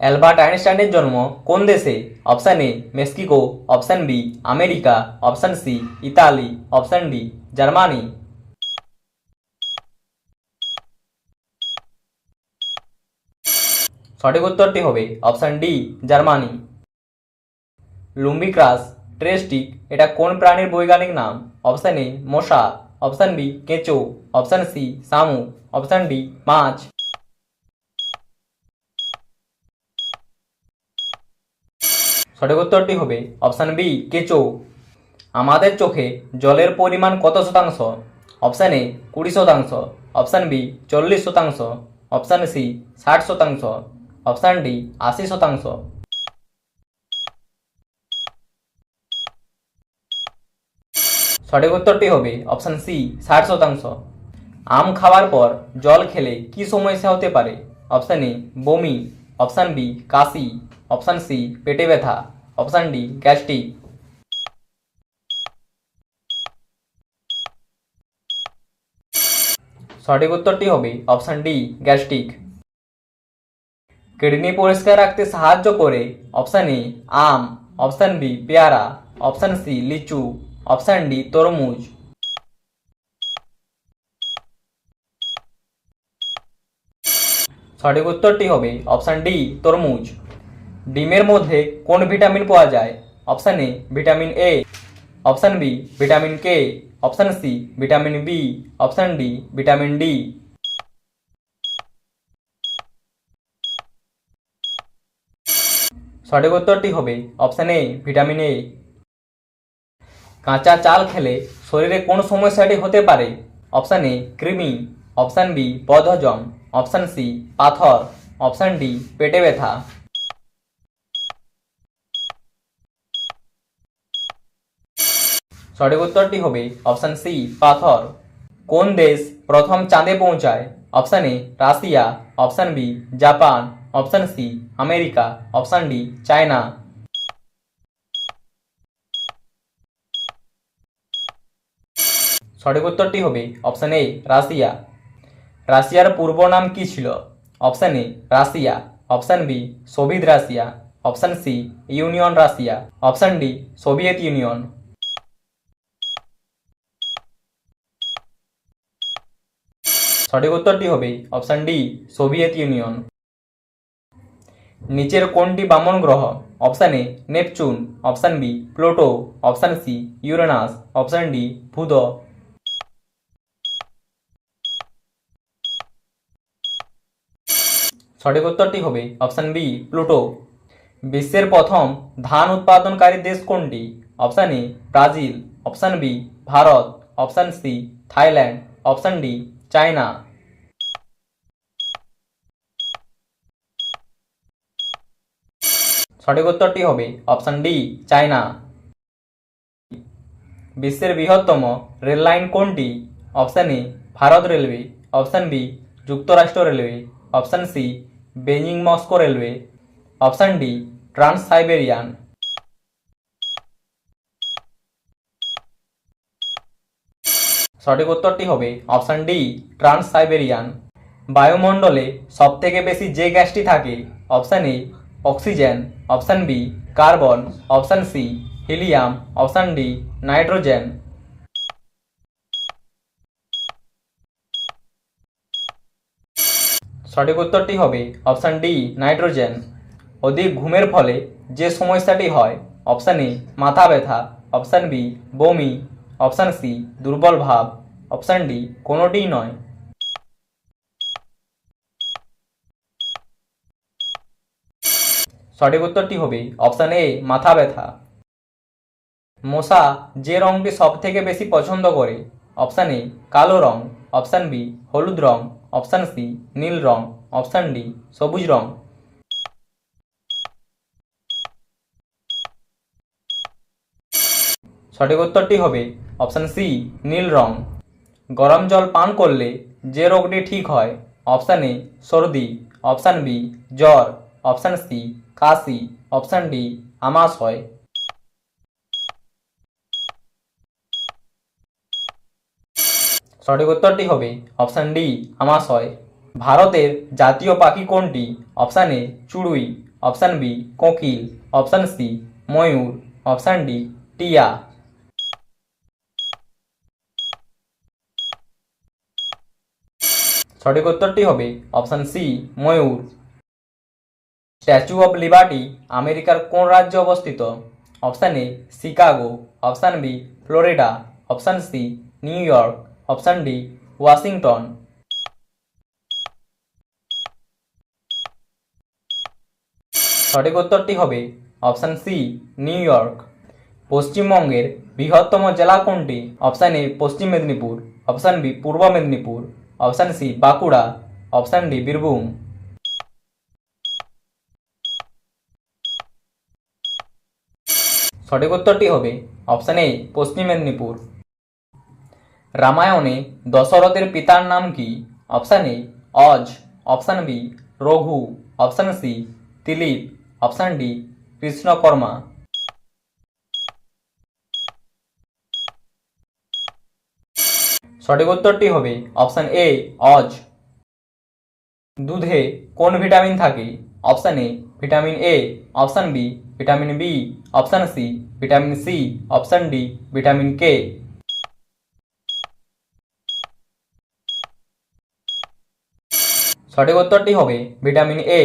Albert আইনস্টাইনের জন্ম কোন দেশে? Option A, Mexico. Option B, America. Option C, Italy. Option D, Germany. সঠিক উত্তরটি হবে option D, Germany. Lumbricus, terrestris, এটা কোন প্রাণীর বৈজ্ঞানিক নাম? অপশান এ, মশা। অপশান বি, কেঁচো। অপশান সি, শামুক। অপশান ডি, মাছ। সঠিক উত্তরটি হবে অপশান বি, কেঁচো। আমাদের চোখে জলের পরিমাণ কত শতাংশ? অপশান এ, কুড়ি শতাংশ। অপশান বি, চল্লিশ শতাংশ। অপশান সি, ষাট শতাংশ। অপশান ডি, আশি শতাংশ। সঠিক উত্তরটি হবে অপশান সি, ষাট শতাংশ। আম খাওয়ার পর জল খেলে কি সমস্যা হতে পারে? অপশান এ, বমি। অপশান বি কাশি অপশান সি পেটে ব্যথা অপশান ডি গ্যাস্ট্রিক সঠিক উত্তরটি হবে অপশান ডি গ্যাস্ট্রিক কিডনি পরিষ্কার রাখতে সাহায্য করে অপশান এ আম অপশান বি পেয়ারা অপশান সি লিচু অপশান ডি তরমুজ সঠিক উত্তরটি হবে অপশান ডি, তরমুজ। ডিমের মধ্যে কোন ভিটামিন পাওয়া যায়? Option A, vitamin A. Option B, vitamin K. Option C, vitamin B. Option D, vitamin D. সঠিক উত্তরটি হবে অপশান এ, ভিটামিন এ। কাঁচা চাল খেলে শরীরে কোন সমস্যাটি হতে পারে? অপশান এ, কৃমি। অপশান বি, বদহজম। অপশান সি পাথর অপশান ডি পেটে ব্যথা সঠিক উত্তরটি হবে অপশান সি পাথর কোন দেশ প্রথম চাঁদে পৌঁছায় option A Russia option B Japan option C America option D China সঠিক উত্তরটি হবে অপশান এ রাশিয়া রাশিয়ার পূর্ব নাম কি ছিল? Option A, Russia. Option B, Soviet Russia. Option C, union Russia. Option D, Soviet Union. সঠিক উত্তরটি হবে অপশান ডি, সোভিয়েত ইউনিয়ন। নিচের কোনটি বামন গ্রহ? Option A, Neptune. Option B, Pluto. Option C, Uranus. Option D বুধ সঠিক উত্তরটি হবে অপশান বি, প্লুটো। বিশ্বের প্রথম ধান উৎপাদনকারী দেশ কোনটি? Option A, Brazil. Option B, Bharat. Option C, Thailand. Option D, China. সঠিক উত্তরটি হবে অপশান ডি, চায়না। বিশ্বের বৃহত্তম রেল লাইন কোনটি? Option A, Bharat railway. Option B, যুক্তরাষ্ট্র railway. Option C Beijing Moscow railway, option D, trans Siberian. সঠিক উত্তরটি হবে অপশান ডি, ট্রান্স সাইবেরিয়ান। বায়ুমণ্ডলে সবথেকে বেশি যে গ্যাসটি থাকে, option A, oxygen, option B, carbon, option C, helium, option D, nitrogen. সঠিক উত্তরটি হবে অপশান ডি, নাইট্রোজেন। অধিক ঘুমের ফলে যে সমস্যাটি হয়, অপশান এ, মাথা ব্যথা, অপশান বি, বমি, অপশান সি, দুর্বল ভাব, অপশান ডি, কোনোটিই নয়। সঠিক উত্তরটি হবে অপশান এ, মাথা ব্যথা। মশা যে রঙটি সব থেকে বেশি পছন্দ করে, অপশান এ, কালো রং, অপশান বি, হলুদ রং অপশান সি, নীল রং। অপশান ডি, সবুজ রং। সঠিক উত্তরটি হবে অপশান সি, নীল রং। গরম জল পান করলে যে রোগটি ঠিক হয়, অপশান এ, সর্দি। অপশান বি, জ্বর। অপশান সি, কাশি। অপশান ডি আমাশয় সঠিক উত্তরটি হবে অপশান ডি, আমাশয়। ভারতের জাতীয় পাখি কোনটি? অপশান এ, চুড়ুই। অপশান বি, কোকিল। অপশান সি, ময়ূর। অপশান ডি, টিয়া। সঠিক উত্তরটি হবে অপশান সি, ময়ূর। স্ট্যাচু অব লিবার্টি আমেরিকার কোন রাজ্যে অবস্থিত? Option A, Chicago. Option B, Florida. Option C, New York. Option D, Washington. সঠিক উত্তরটি হবে অপশান সি, নিউ ইয়র্ক। পশ্চিমবঙ্গের বৃহত্তম জেলা কোনটি? অপশান এ, পশ্চিম মেদিনীপুর। অপশান বি, পূর্ব Medinipur. Option C, Bankura. Option D, Birbhum. সঠিক উত্তরটি হবে অপশান এ, পশ্চিম মেদিনীপুর। রামায়ণে দশরথের পিতার নাম কি? Option A Aja. Option B Raghu. Option C Dilip option D Krishnakarma. সঠিক উত্তরটি হবে অপশান এ অজ। দুধে কোন ভিটামিন থাকে? Option A vitamin A option B vitamin B option C vitamin C option D vitamin K সঠিক উত্তরটি হবে vitamin A